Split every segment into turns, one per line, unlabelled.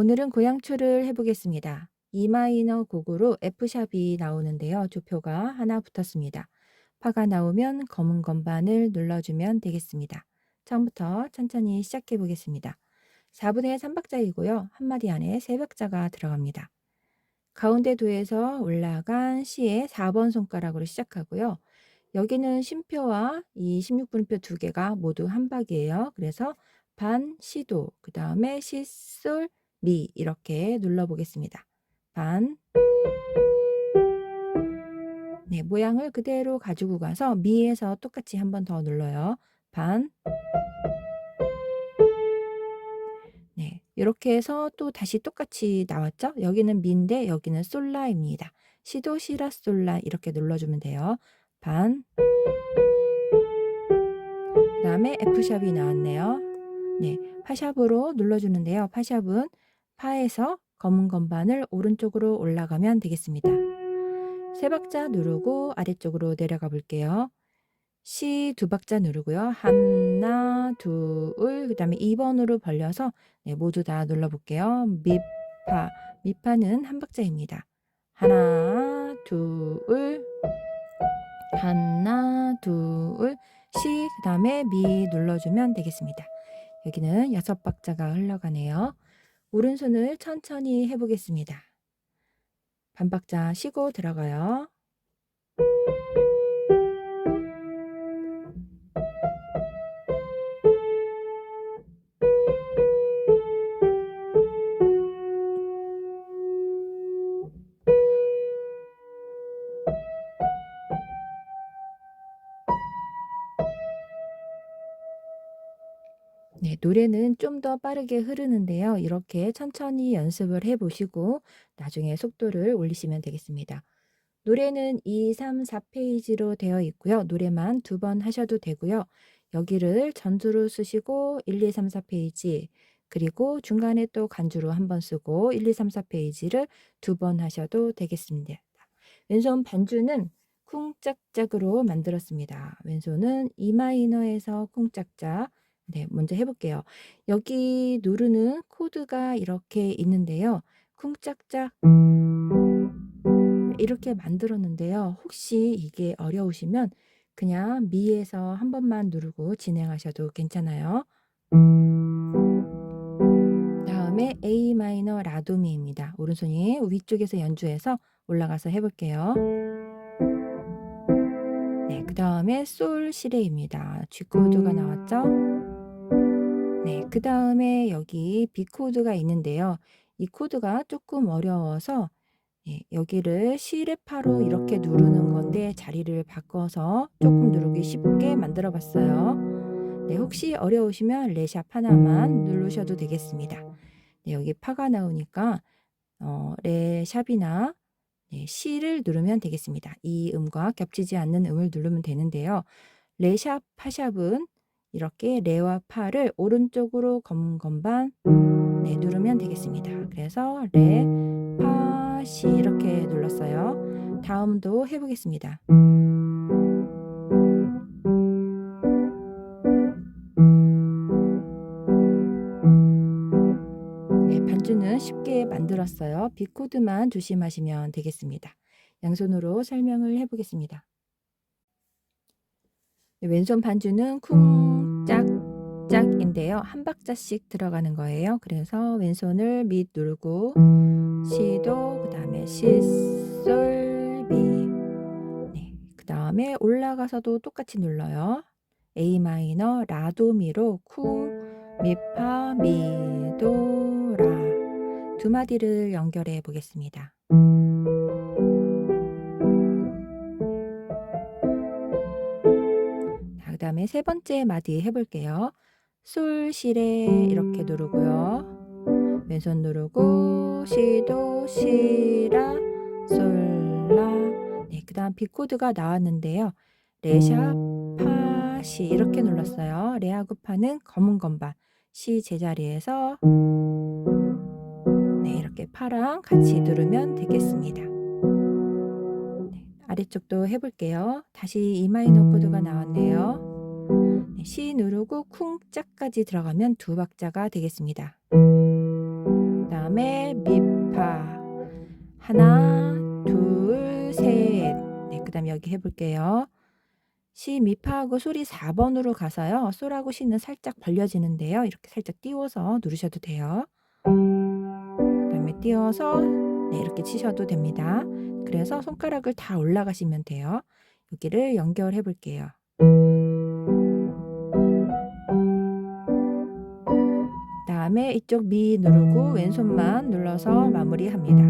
오늘은 고양초를 해보겠습니다. E 마이너 곡으로 F샵이 나오는데요. 조표가 하나 붙었습니다. 파가 나오면 검은 건반을 눌러주면 되겠습니다. 처음부터 천천히 시작해 보겠습니다. 4분의 3박자이고요. 한 마디 안에 3박자가 들어갑니다. 가운데 도에서 올라간 C의 4번 손가락으로 시작하고요. 여기는 심표와 이 16분표 두 개가 모두 한 박이에요. 그래서 반, 시도, 그 다음에 시, 솔, 미 이렇게 눌러보겠습니다. 반 네, 모양을 그대로 가지고 가서 미에서 똑같이 한 번 더 눌러요. 반 네, 이렇게 해서 또 다시 똑같이 나왔죠? 여기는 미인데 여기는 솔라입니다. 시도, 시라, 솔라 이렇게 눌러주면 돼요. 반. 그 다음에 F샵이 나왔네요. 네, 파샵으로 눌러주는데요. 파샵은 파에서 검은 건반을 오른쪽으로 올라가면 되겠습니다. 세 박자 누르고 아래쪽으로 내려가 볼게요. C 두 박자 누르고요. 하나, 둘, 그 다음에 2번으로 벌려서 네, 모두 다 눌러볼게요. 미파, 미파는 한 박자입니다. 하나, 둘, 하나, 둘, C, 그 다음에 미 눌러주면 되겠습니다. 여기는 여섯 박자가 흘러가네요. 오른손을 천천히 해보겠습니다. 반박자 쉬고 들어가요. 네, 노래는 좀 더 빠르게 흐르는데요. 이렇게 천천히 연습을 해 보시고 나중에 속도를 올리시면 되겠습니다. 노래는 2, 3, 4페이지로 되어 있고요. 노래만 두 번 하셔도 되고요. 여기를 전주로 쓰시고 1, 2, 3, 4페이지 그리고 중간에 또 간주로 한 번 쓰고 1, 2, 3, 4페이지를 두 번 하셔도 되겠습니다. 왼손 반주는 쿵짝짝으로 만들었습니다. 왼손은 E 마이너에서 쿵짝짝 네, 먼저 해볼게요. 여기 누르는 코드가 이렇게 있는데요. 쿵짝짝 이렇게 만들었는데요. 혹시 이게 어려우시면 그냥 미에서 한 번만 누르고 진행하셔도 괜찮아요. 다음에 A 마이너 라도미입니다. 오른손이 위쪽에서 연주해서 올라가서 해볼게요. 네, 그 다음에 솔 시레입니다. G 코드가 나왔죠? 네, 그 다음에 여기 B 코드가 있는데요. 이 코드가 조금 어려워서 예, 여기를 C레파로 이렇게 누르는 건데 자리를 바꿔서 조금 누르기 쉽게 만들어 봤어요. 네, 혹시 어려우시면 레샵 하나만 누르셔도 되겠습니다. 네, 여기 파가 나오니까 어, 레샵이나 네, C를 누르면 되겠습니다. 이 음과 겹치지 않는 음을 누르면 되는데요. 레샵, 파샵은 이렇게 레와 파를 오른쪽으로 검은 건반 네, 누르면 되겠습니다. 그래서 레, 파, 시 이렇게 눌렀어요. 다음도 해보겠습니다. 네, 반주는 쉽게 만들었어요. 비코드만 조심하시면 되겠습니다. 양손으로 설명을 해보겠습니다. 네, 왼손 반주는 쿵짝짝인데요. 한 박자씩 들어가는 거예요. 그래서 왼손을 밑 누르고 시도 그 다음에 시솔미 네, 그 다음에 올라가서도 똑같이 눌러요. A 마이너 라도미로 쿵 미파 미도라 두 마디를 연결해 보겠습니다. 그 다음에 세 번째 마디 해볼게요. 솔, 시레 이렇게 누르고요. 왼손 누르고 시도, 시라, 솔라 네, 그 다음 비코드가 나왔는데요. 레샵, 파, 시 이렇게 눌렀어요. 레하고 파는 검은 건반 시 제자리에서 네, 이렇게 파랑 같이 누르면 되겠습니다. 네, 아래쪽도 해볼게요. 다시 E 마이너 코드가 나왔네요. 네, C 누르고 쿵짝까지 들어가면 두 박자가 되겠습니다. 다음에 미파 하나 둘셋 네, 그 다음에 여기 해볼게요. 시 미파하고 솔이 4번으로 가서요. 솔하고 시는 살짝 벌려지는데요. 이렇게 살짝 띄워서 누르셔도 돼요. 그 다음에 띄워서 네, 이렇게 치셔도 됩니다. 그래서 손가락을 다 올라가시면 돼요. 여기를 연결해 볼게요. 다음에 이쪽 미 누르고 왼손만 눌러서 마무리합니다.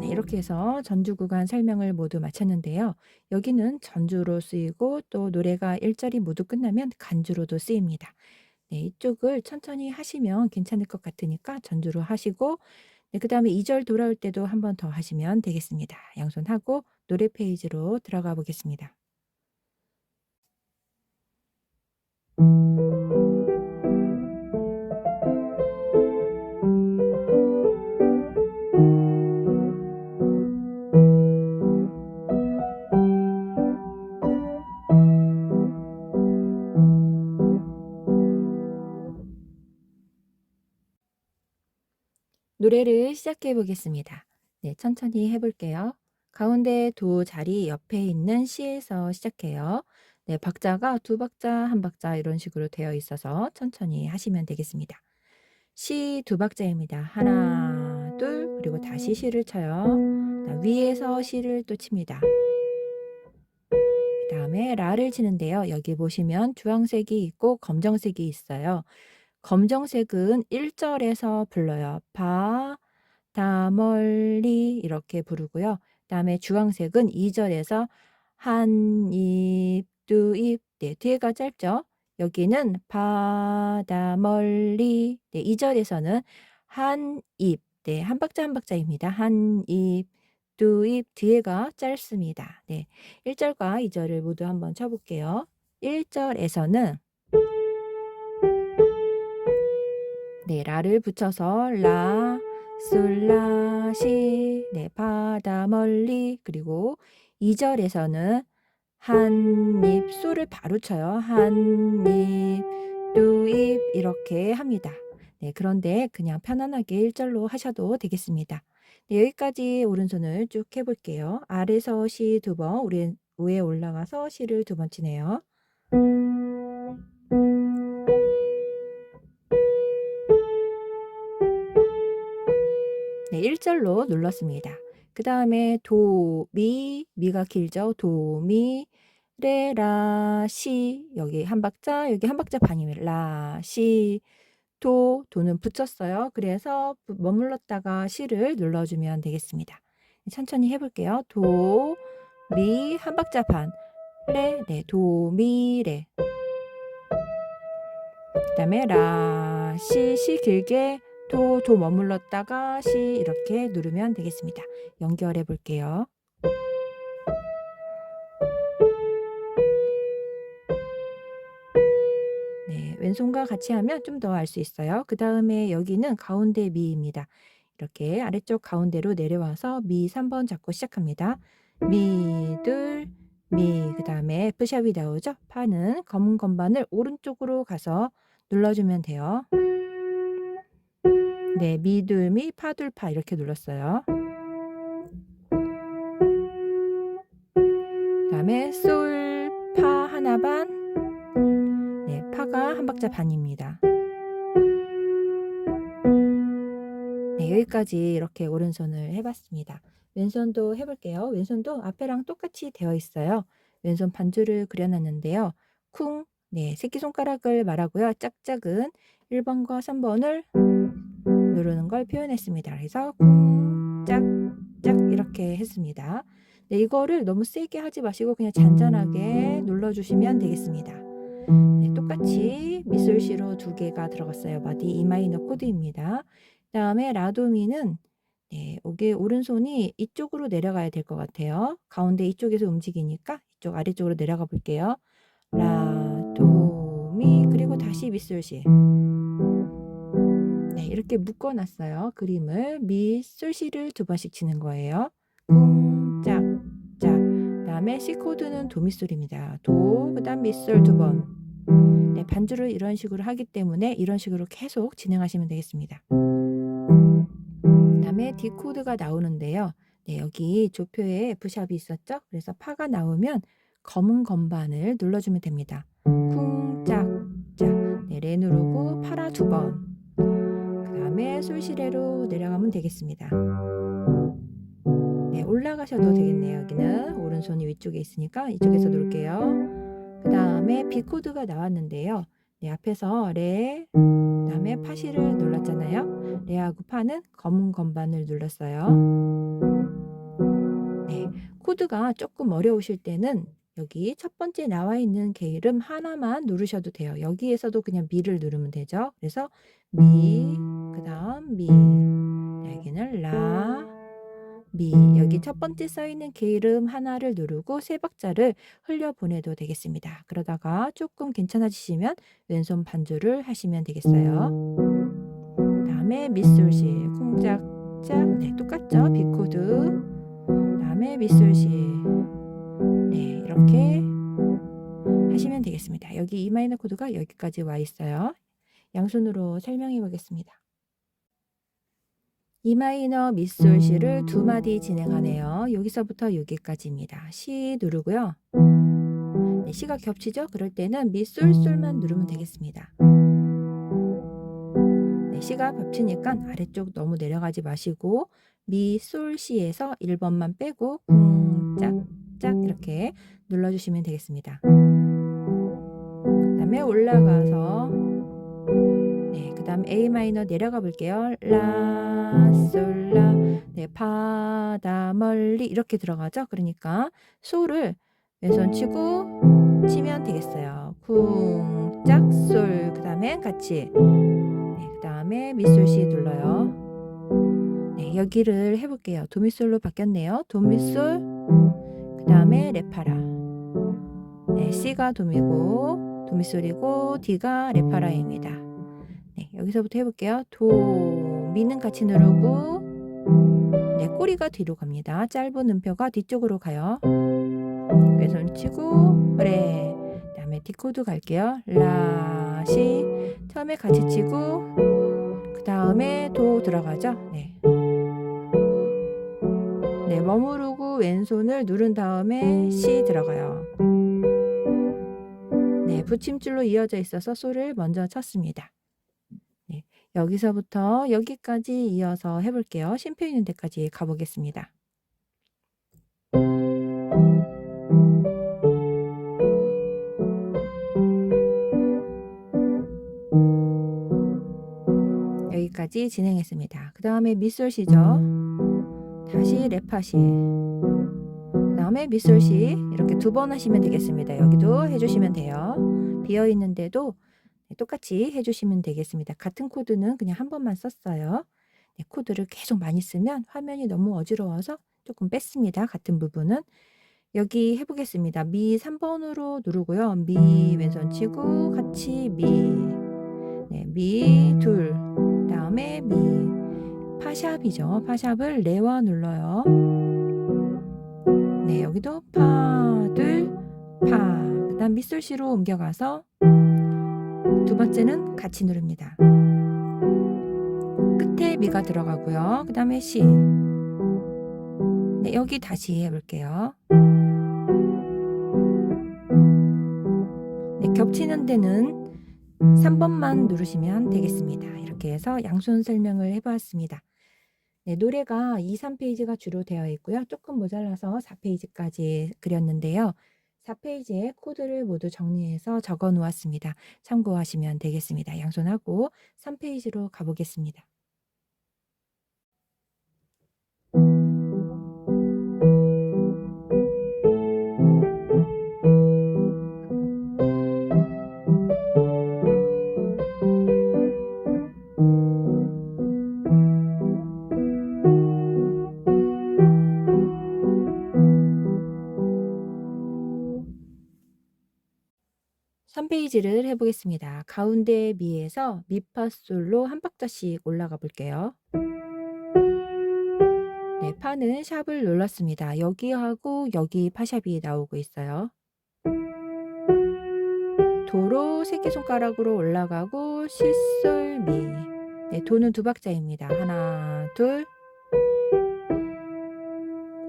네, 이렇게 해서 전주 구간 설명을 모두 마쳤는데요. 여기는 전주로 쓰이고 또 노래가 1절이 모두 끝나면 간주로도 쓰입니다. 네, 이쪽을 천천히 하시면 괜찮을 것 같으니까 전주로 하시고 네, 그 다음에 2절 돌아올 때도 한 번 더 하시면 되겠습니다. 양손하고 노래 페이지로 들어가 보겠습니다. 노래를 시작해 보겠습니다. 네, 천천히 해볼게요. 가운데 도 자리 옆에 있는 시에서 시작해요. 네, 박자가 두 박자, 한 박자 이런 식으로 되어 있어서 천천히 하시면 되겠습니다. 시 두 박자입니다. 하나, 둘, 그리고 다시 시를 쳐요. 위에서 시를 또 칩니다. 그 다음에 라를 치는데요. 여기 보시면 주황색이 있고 검정색이 있어요. 검정색은 1절에서 불러요. 바, 다, 멀리 이렇게 부르고요. 그다음에 주황색은 2절에서 한 입, 두 입, 네, 뒤에가 짧죠? 여기는 바다 멀리 네, 2절에서는 한 입, 네, 한 박자 한 박자입니다. 한 입, 두 입, 뒤에가 짧습니다. 네, 1절과 2절을 모두 한번 쳐볼게요. 1절에서는 네, 라를 붙여서 라, 솔, 라, 시, 네, 바다 멀리 그리고 2절에서는 한 입, 솔을 바로 쳐요. 한 입, 두입 이렇게 합니다. 네, 그런데 그냥 편안하게 1절로 하셔도 되겠습니다. 네, 여기까지 오른손을 쭉 해볼게요. 아래서 시 두 번, 위에 올라가서 시를 두 번 치네요. 네, 1절로 눌렀습니다. 그 다음에 도, 미, 미가 길죠. 도, 미, 레, 라, 시. 여기 한 박자, 여기 한 박자 반이면 라, 시, 도, 도는 붙였어요. 그래서 머물렀다가 시를 눌러주면 되겠습니다. 천천히 해볼게요. 도, 미, 한 박자 반. 레, 네, 도, 미, 레. 그 다음에 라, 시, 시 길게 도, 도 머물렀다가 시 이렇게 누르면 되겠습니다. 연결해 볼게요. 네, 왼손과 같이 하면 좀 더 알 수 있어요. 그 다음에 여기는 가운데 미입니다. 이렇게 아래쪽 가운데로 내려와서 미 3번 잡고 시작합니다. 미, 둘, 미, 그 다음에 F샵이 나오죠? 파는 검은 건반을 오른쪽으로 가서 눌러주면 돼요. 네, 미둘미, 파둘파 이렇게 눌렀어요. 그다음에 솔, 파 하나 반. 네, 파가 한 박자 반입니다. 네, 여기까지 이렇게 오른손을 해봤습니다. 왼손도 해볼게요. 왼손도 앞에랑 똑같이 되어 있어요. 왼손 반주를 그려놨는데요. 쿵, 네, 새끼손가락을 말하고요. 짝짝은 1번과 3번을 누르는 걸 표현했습니다. 그래서 쿵짝짝 이렇게 했습니다. 네, 이거를 너무 세게 하지 마시고 그냥 잔잔하게 눌러주시면 되겠습니다. 네, 똑같이 미술시로 두 개가 들어갔어요. 마디 이마이너 코드입니다. 다음에 라도미는 네, 여기 오른손이 이쪽으로 내려가야 될 것 같아요. 가운데 이쪽에서 움직이니까 이쪽 아래쪽으로 내려가 볼게요. 라, 도, 미, 그리고 다시 미술시. 네, 이렇게 묶어놨어요. 그림을 미, 솔시를 두 번씩 치는 거예요. 쿵짝, 짝. 다음에 C 코드는 도미 솔입니다. 도, 그 다음 미솔 두 번. 네, 반주를 이런 식으로 하기 때문에 이런 식으로 계속 진행하시면 되겠습니다. 그다음에 D 코드가 나오는데요. 네, 여기 조표에 F샵이 있었죠? 그래서 파가 나오면 검은 건반을 눌러주면 됩니다. 쿵짝 짝. 네, 레 누르고 파라 두 번. 그 다음에 솔시레로 내려가면 되겠습니다. 네, 올라가셔도 되겠네요. 여기는 오른손이 위쪽에 있으니까 이쪽에서 누를게요. 그 다음에 B 코드가 나왔는데요. 네, 앞에서 레, 그 다음에 파시를 눌렀잖아요. 레하고 파는 검은 건반을 눌렀어요. 네, 코드가 조금 어려우실 때는 여기 첫 번째 나와 있는 개 이름 하나만 누르셔도 돼요. 여기에서도 그냥 미를 누르면 되죠. 그래서 미, 그 다음 미, 여기는 라, 미. 여기 첫 번째 써 있는 개 이름 하나를 누르고 세 박자를 흘려 보내도 되겠습니다. 그러다가 조금 괜찮아지시면 왼손 반주를 하시면 되겠어요. 다음에 미술시, 쿵짝짝, 네, 똑같죠? B 코드. 다음에 미술시. 네, 이렇게 하시면 되겠습니다. 여기 E 마이너 코드가 여기까지 와 있어요. 양손으로 설명해 보겠습니다. E 마이너 미솔시를 두 마디 진행하네요. 여기서부터 여기까지입니다. 시 누르고요. 네, 시가 겹치죠? 그럴 때는 미솔 솔만 누르면 되겠습니다. 네, 시가 겹치니까 아래쪽 너무 내려가지 마시고 미솔시에서 1번만 빼고 쿵짝 짝 이렇게 눌러주시면 되겠습니다. 그 다음에 올라가서 네, 그 다음 A 마이너 내려가 볼게요. 라, 솔, 라, 네, 파다, 멀리 이렇게 들어가죠. 그러니까 솔을 왼손 치고 치면 되겠어요. 쿵, 짝, 솔. 그 다음에 같이. 네, 그 다음에 미솔시 눌러요. 네, 여기를 해볼게요. 도미솔로 바뀌었네요. 도미솔. 그 다음에 레파라. 네, C가 도미고, 도미솔이고, D가 레파라입니다. 네, 여기서부터 해볼게요. 도, 미는 같이 누르고, 네, 꼬리가 뒤로 갑니다. 짧은 음표가 뒤쪽으로 가요. 왼손 치고, 레. 그 다음에 D 코드 갈게요. 라, 시. 처음에 같이 치고, 그 다음에 도 들어가죠. 네. 네, 머무르고 왼손을 누른 다음에 시 들어가요. 네, 붙임줄로 이어져 있어서 소를 먼저 쳤습니다. 네, 여기서부터 여기까지 이어서 해볼게요. 쉼표 있는 데까지 가보겠습니다. 여기까지 진행했습니다. 그 다음에 미솔 시죠. 다시 레파시. 그 다음에 미솔시 이렇게 두 번 하시면 되겠습니다. 여기도 해주시면 돼요. 비어 있는데도 똑같이 해주시면 되겠습니다. 같은 코드는 그냥 한 번만 썼어요. 네, 코드를 계속 많이 쓰면 화면이 너무 어지러워서 조금 뺐습니다. 같은 부분은 여기 해보겠습니다. 미 3번으로 누르고요. 미 왼손 치고 같이 미, 네, 미 둘, 다음에 미 파샵이죠. 파샵을 레와 눌러요. 네, 여기도 파, 둘, 파. 그 다음 미술시로 옮겨가서 두 번째는 같이 누릅니다. 끝에 미가 들어가고요. 그 다음에 시. 네, 여기 다시 해볼게요. 네, 겹치는 데는 3번만 누르시면 되겠습니다. 이렇게 해서 양손 설명을 해보았습니다. 네, 노래가 2, 3페이지가 주로 되어 있고요. 조금 모자라서 4페이지까지 그렸는데요. 4페이지에 코드를 모두 정리해서 적어 놓았습니다. 참고하시면 되겠습니다. 양손하고 3페이지로 가보겠습니다. 삼페이지를 해보겠습니다. 가운데 미에서 미파솔로 한 박자씩 올라가 볼게요. 네, 파는 샵을 눌렀습니다. 여기하고 여기 파샵이 나오고 있어요. 도로 새끼손가락으로 올라가고 시솔 미. 네, 도는 두 박자입니다. 하나, 둘.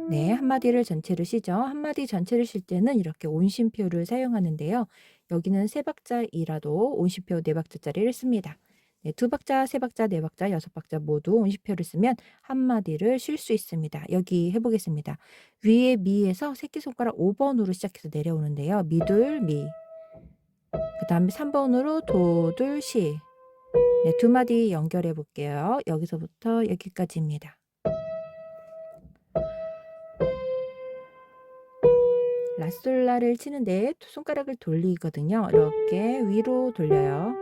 네, 한 마디를 전체로 쉬죠. 한 마디 전체를 쉴 때는 이렇게 온심표를 사용하는데요. 여기는 세 박자이라도 온심표 네 박자짜리를 씁니다. 네, 두 박자, 세 박자, 네 박자, 여섯 박자 모두 온심표를 쓰면 한 마디를 쉴 수 있습니다. 여기 해보겠습니다. 위에 미에서 새끼손가락 5번으로 시작해서 내려오는데요. 미둘, 미. 그 다음에 3번으로 도 둘, 시. 네, 두 마디 연결해 볼게요. 여기서부터 여기까지입니다. 라솔라를 치는데 두 손가락을 돌리거든요. 이렇게 위로 돌려요.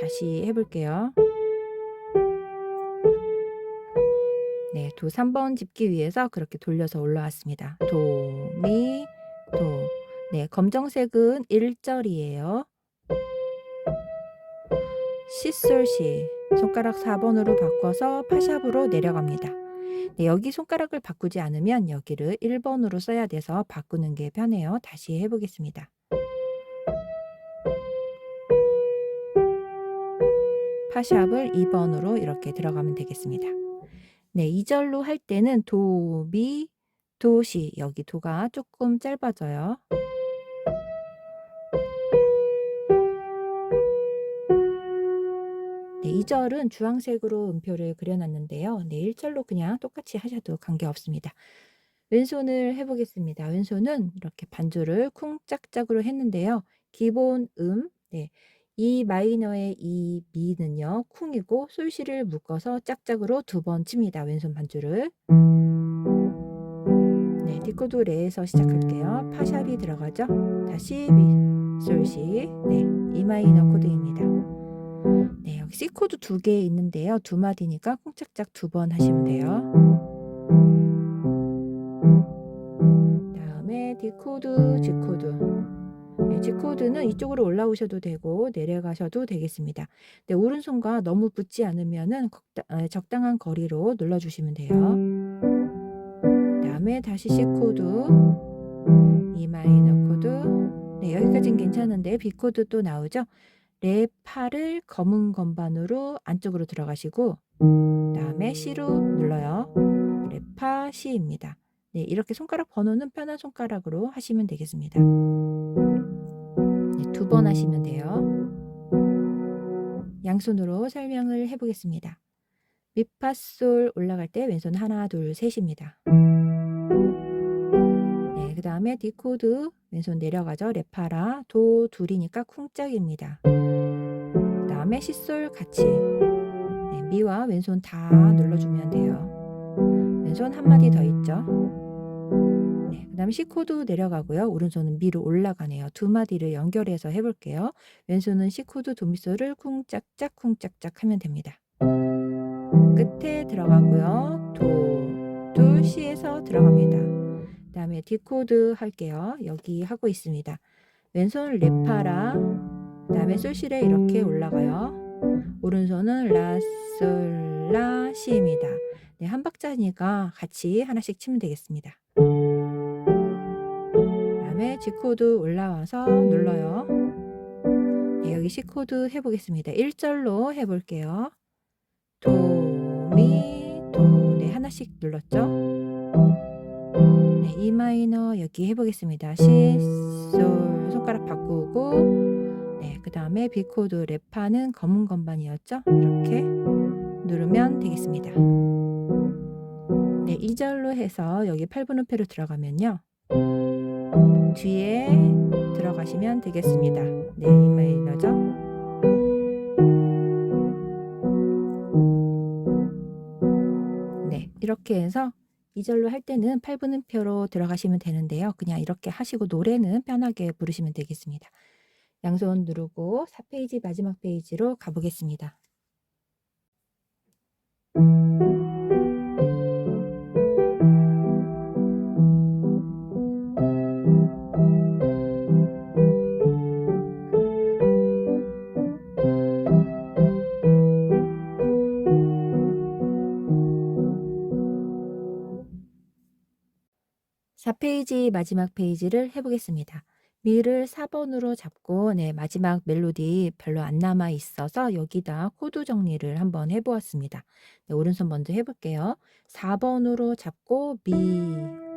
다시 해볼게요. 네, 도 3번 짚기 위해서 그렇게 돌려서 올라왔습니다. 도, 미, 도. 네, 검정색은 1절이에요. 시솔시 손가락 4번으로 바꿔서 파샵으로 내려갑니다. 네, 여기 손가락을 바꾸지 않으면 여기를 1번으로 써야 돼서 바꾸는 게 편해요. 다시 해보겠습니다. 파샵을 2번으로 이렇게 들어가면 되겠습니다. 네, 2절로 할 때는 도, 미, 도, 시. 여기 도가 조금 짧아져요. 2절은 주황색으로 음표를 그려놨는데요. 네, 1절로 그냥 똑같이 하셔도 관계없습니다. 왼손을 해보겠습니다. 왼손은 이렇게 반주를 쿵짝짝으로 했는데요. 기본 음, 네, 이 마이너의 이 미는요, 쿵이고 솔시를 묶어서 짝짝으로 두 번 칩니다. 왼손 반주를. 네, 디코드 레에서 시작할게요. 파샵이 들어가죠. 다시 미, 솔시, 네, 이 마이너 코드입니다. 네, 여기 C 코드 두 개 있는데요. 두 마디니까 쿵짝짝 두 번 하시면 돼요. 다음에 D 코드, G 코드. 네, G 코드는 이쪽으로 올라오셔도 되고 내려가셔도 되겠습니다. 네, 오른손과 너무 붙지 않으면은 적당한 거리로 눌러주시면 돼요. 다음에 다시 C 코드, E 마이너 코드. 네, 여기까지는 괜찮은데 B 코드 또 나오죠. 레 파를 검은 건반으로 안쪽으로 들어가시고 다음에 C로 눌러요. 레파 C입니다. 네, 이렇게 손가락 번호는 편한 손가락으로 하시면 되겠습니다. 네, 두번 하시면 돼요. 양손으로 설명을 해보겠습니다. 미파솔 올라갈 때 왼손 하나, 둘, 셋입니다. 네, 그 다음에 D 코드 왼손 내려가죠. 레파라 도 둘이니까 쿵짝입니다. 그 다음에 시솔 같이 네, 미와 왼손 다 눌러주면 돼요. 왼손 한 마디 더 있죠. 네, 그 다음에 C 코드 내려가고요. 오른손은 미로 올라가네요. 두 마디를 연결해서 해볼게요. 왼손은 C 코드 도미솔을 쿵짝짝 쿵짝짝 하면 됩니다. 끝에 들어가고요. 도, 둘, C에서 들어갑니다. 그 다음에 D 코드 할게요. 여기 하고 있습니다. 왼손 레파라, 그 다음에 솔시레 이렇게 올라가요. 오른손은 라, 솔, 라, 시입니다. 네, 한 박자니까 같이 하나씩 치면 되겠습니다. 그 다음에 G 코드 올라와서 눌러요. 네, 여기 C 코드 해보겠습니다. 1절로 해볼게요. 도, 미, 도. 네, 하나씩 눌렀죠? 네, E 마이너 여기 해보겠습니다. 시, 솔, 손가락 바꾸고, 네, 그 다음에 B 코드 레파는 검은 건반이었죠? 이렇게 누르면 되겠습니다. 네, 2절로 해서 여기 8분 음표로 들어가면요. 뒤에 들어가시면 되겠습니다. 네, E 마이너죠? 네, 이렇게 해서 2절로 할 때는 8분음표로 들어가시면 되는데요. 그냥 이렇게 하시고 노래는 편하게 부르시면 되겠습니다. 양손 누르고 4페이지 마지막 페이지로 가보겠습니다. (4페이지) 마지막 페이지를 해보겠습니다. 미를 4번으로 잡고 네 마지막 멜로디 별로 안 남아 있어서 여기다 코드 정리를 한번 해 보았습니다. 네 오른손 먼저 해 볼게요. 4번으로 잡고 미,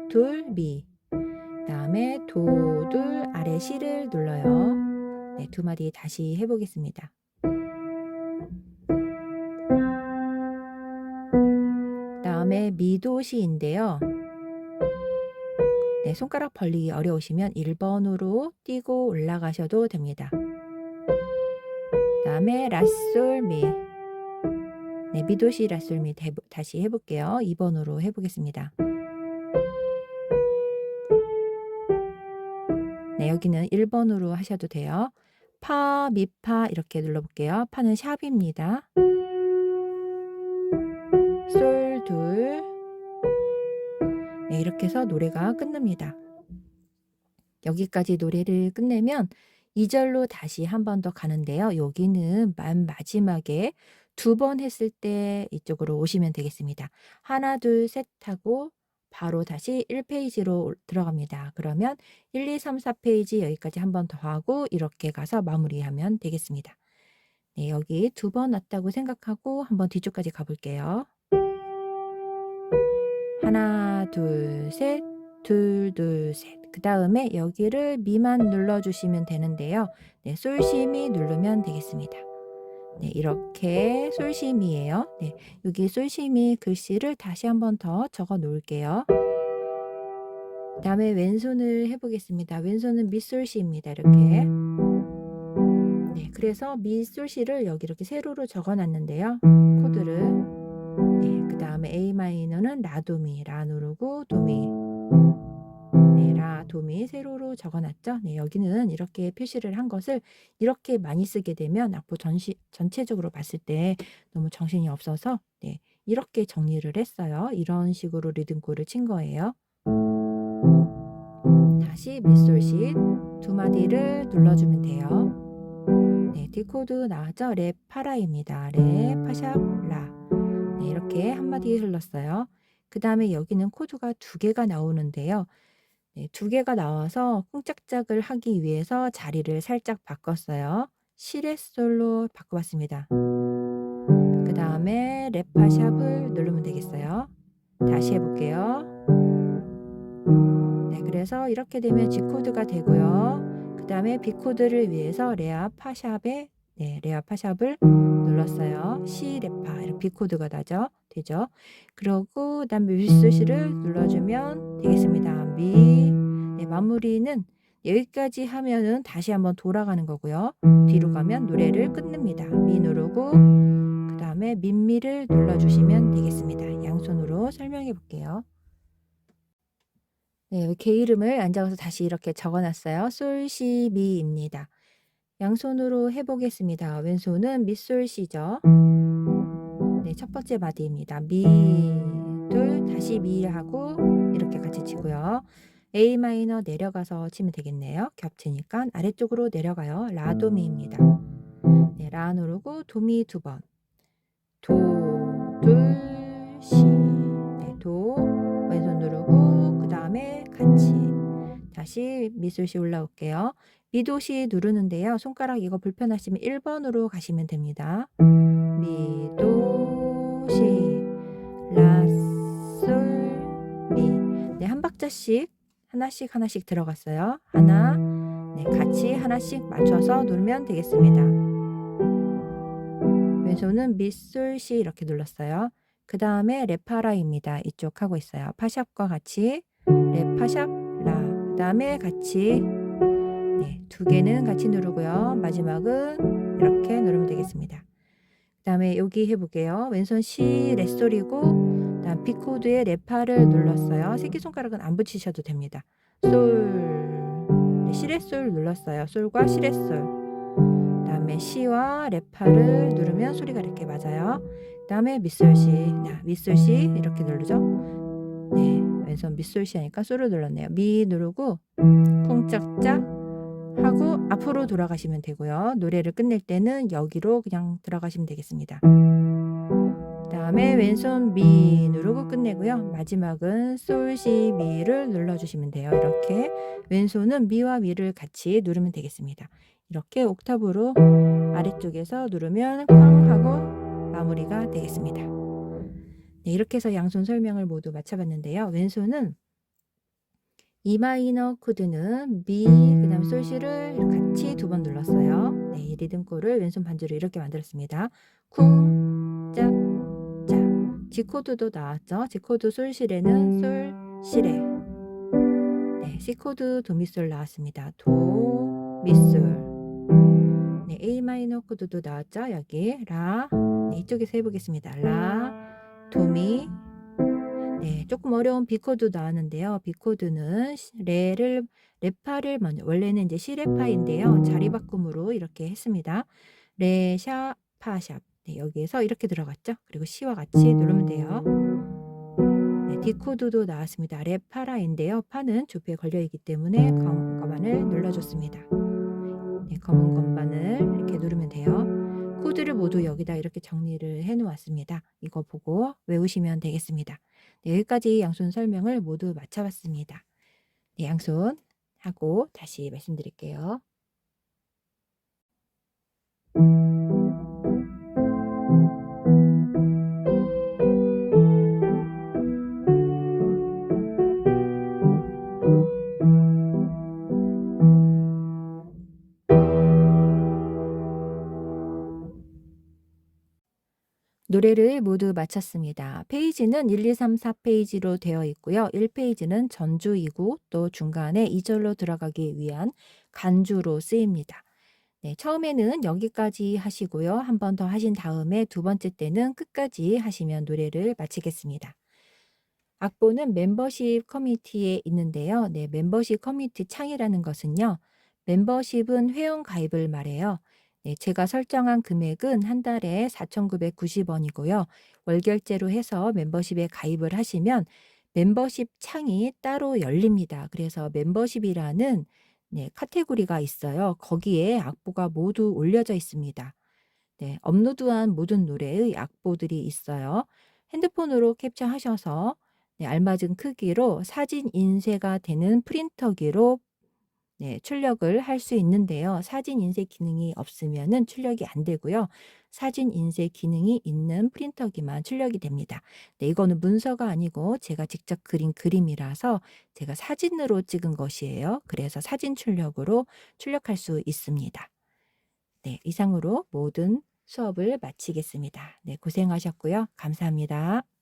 둘, 미. 그다음에 도, 둘, 아래 시를 눌러요. 네, 두 마디 다시 해 보겠습니다. 그다음에 미도시인데요. 네, 손가락 벌리기 어려우시면 1번으로 띄고 올라가셔도 됩니다. 그다음에 라솔미. 네, 미도시 라솔미 대- 다시 해볼게요. 2번으로 해보겠습니다. 네, 여기는 1번으로 하셔도 돼요. 파, 미파 이렇게 눌러볼게요. 파는 샵입니다. 솔, 둘. 네, 이렇게 해서 노래가 끝납니다. 여기까지 노래를 끝내면 2절로 다시 한 번 더 가는데요. 여기는 맨 마지막에 두 번 했을 때 이쪽으로 오시면 되겠습니다. 하나, 둘, 셋 하고 바로 다시 1페이지로 들어갑니다. 그러면 1, 2, 3, 4페이지 여기까지 한 번 더 하고 이렇게 가서 마무리하면 되겠습니다. 네, 여기 두 번 왔다고 생각하고 한번 뒤쪽까지 가볼게요. 하나, 둘, 셋, 둘, 둘, 셋. 그 다음에 여기를 미만 눌러주시면 되는데요. 네, 솔시미 누르면 되겠습니다. 네, 이렇게 솔시미예요. 네, 여기 솔시미 글씨를 다시 한 번 더 적어 놓을게요. 그 다음에 왼손을 해보겠습니다. 왼손은 미솔시입니다. 이렇게. 네, 그래서 미솔시를 여기 이렇게 세로로 적어 놨는데요. 코드를. 네, 그 다음에 A 마이너는 라도미, 라 누르고 도미. 네, 라, 도미 세로로 적어놨죠. 네, 여기는 이렇게 표시를 한 것을 이렇게 많이 쓰게 되면 악보 전시, 전체적으로 봤을 때 너무 정신이 없어서 네, 이렇게 정리를 했어요. 이런 식으로 리듬골을 친 거예요. 다시 밑솔시 두 마디를 눌러주면 돼요. 네, 디코드 나왔죠? 레 파라입니다. 레 파샵 라. 네, 이렇게 한 마디 흘렀어요. 그 다음에 여기는 코드가 두 개가 나오는데요. 네, 두 개가 나와서 쿵짝짝을 하기 위해서 자리를 살짝 바꿨어요. 시레솔로 바꿔봤습니다. 그 다음에 레파샵을 누르면 되겠어요. 다시 해볼게요. 네, 그래서 이렇게 되면 G 코드가 되고요. 그 다음에 B 코드를 위해서 레아 파샵에 네, 레아 파샵을 눌렀어요. C 레파 이렇게 B 코드가 나죠. 되죠. 그러고 그다음에 윗수시를 눌러주면 되겠습니다. 미 네, 마무리는 여기까지 하면은 다시 한번 돌아가는 거고요. 뒤로 가면 노래를 끝냅니다. 미 누르고 그 다음에 민미를 눌러주시면 되겠습니다. 양손으로 설명해 볼게요. 네, 개 이름을 앉아서 다시 이렇게 적어놨어요. 솔시미입니다. 양손으로 해보겠습니다. 왼손은 미솔시죠. 네, 첫 번째 마디입니다. 미, 둘, 다시 미 하고 이렇게 같이 치고요. A 마이너 내려가서 치면 되겠네요. 겹치니까 아래쪽으로 내려가요. 라도미입니다. 네, 라 누르고 도미 두 번. 도, 둘, 시. 네, 도, 왼손 누르고 그 다음에 같이 다시 미술시 올라올게요. 미도시 누르는데요. 손가락 이거 불편하시면 1번으로 가시면 됩니다. 미도시 라솔 미. 네, 한 박자씩 하나씩 하나씩 들어갔어요. 하나, 네, 같이 하나씩 맞춰서 누르면 되겠습니다. 왼손은 미솔시 이렇게 눌렀어요. 그 다음에 레파라입니다. 이쪽 하고 있어요. 파샵과 같이 레파샵 라. 그 다음에 같이 네, 두 개는 같이 누르고요. 마지막은 이렇게 누르면 되겠습니다. 그 다음에 여기 해볼게요. 왼손 시 레솔이고 다음 B 코드에 레파를 눌렀어요. 새끼손가락은 안 붙이셔도 됩니다. 솔 네, 시레솔 눌렀어요. 솔과 시레솔 다음에 시와 레파를 누르면 소리가 이렇게 맞아요. 다음에 밑솔시 나 밑솔시 이렇게 누르죠. 네 왼손 밑솔시 하니까 솔을 눌렀네요. 미 누르고 쿵짝짝 하고 앞으로 돌아가시면 되고요. 노래를 끝낼 때는 여기로 그냥 들어가시면 되겠습니다. 그 그다음에 왼손 미 누르고 끝내고요. 마지막은 솔, 시, 미를 눌러주시면 돼요. 이렇게 왼손은 미와 미를 같이 누르면 되겠습니다. 이렇게 옥타브로 아래쪽에서 누르면 쾅 하고 마무리가 되겠습니다. 네, 이렇게 해서 양손 설명을 모두 마쳐봤는데요. 왼손은 이 마이너 코드는 미, 그 다음 솔시를 같이 두 번 눌렀어요. 네, 이 리듬골을 왼손 반주로 이렇게 만들었습니다. 쿵, 짝, 짝. G 코드도 나왔죠. G 코드 솔시레는 솔, 시레. 네, C 코드 도미솔 나왔습니다. 도, 미솔. 네, A 마이너 코드도 나왔죠. 여기 라. 네, 이쪽에서 해보겠습니다. 라, 도미. 네, 조금 어려운 B 코드 나왔는데요. B 코드는 레를 레파를 먼저 원래는 이제 시레파인데요. 자리 바꿈으로 이렇게 했습니다. 레, 샤, 파, 샵. 네, 여기에서 이렇게 들어갔죠. 그리고 시와 같이 누르면 돼요. 네, D 코드도 나왔습니다. 레파라인데요. 파는 조피에 걸려 있기 때문에 검은 건반을 눌러줬습니다. 네, 검은 건반을 이렇게 누르면 돼요. 코드를 모두 여기다 이렇게 정리를 해 놓았습니다. 이거 보고 외우시면 되겠습니다. 네, 여기까지 양손 설명을 모두 마쳐봤습니다. 네, 양손 하고 다시 말씀드릴게요. 노래를 모두 마쳤습니다. 페이지는 1, 2, 3, 4페이지로 되어 있고요. 1페이지는 전주이고 또 중간에 2절로 들어가기 위한 간주로 쓰입니다. 네, 처음에는 여기까지 하시고요. 한 번 더 하신 다음에 두 번째 때는 끝까지 하시면 노래를 마치겠습니다. 악보는 멤버십 커뮤니티에 있는데요. 네, 멤버십 커뮤니티 창이라는 것은요. 멤버십은 회원 가입을 말해요. 네, 제가 설정한 금액은 한 달에 4,990원이고요. 월결제로 해서 멤버십에 가입을 하시면 멤버십 창이 따로 열립니다. 그래서 멤버십이라는 네, 카테고리가 있어요. 거기에 악보가 모두 올려져 있습니다. 네, 업로드한 모든 노래의 악보들이 있어요. 핸드폰으로 캡처하셔서 네, 알맞은 크기로 사진 인쇄가 되는 프린터기로 네, 출력을 할 수 있는데요. 사진 인쇄 기능이 없으면은 출력이 안 되고요. 사진 인쇄 기능이 있는 프린터기만 출력이 됩니다. 네, 이거는 문서가 아니고 제가 직접 그린 그림이라서 제가 사진으로 찍은 것이에요. 그래서 사진 출력으로 출력할 수 있습니다. 네, 이상으로 모든 수업을 마치겠습니다. 네, 고생하셨고요. 감사합니다.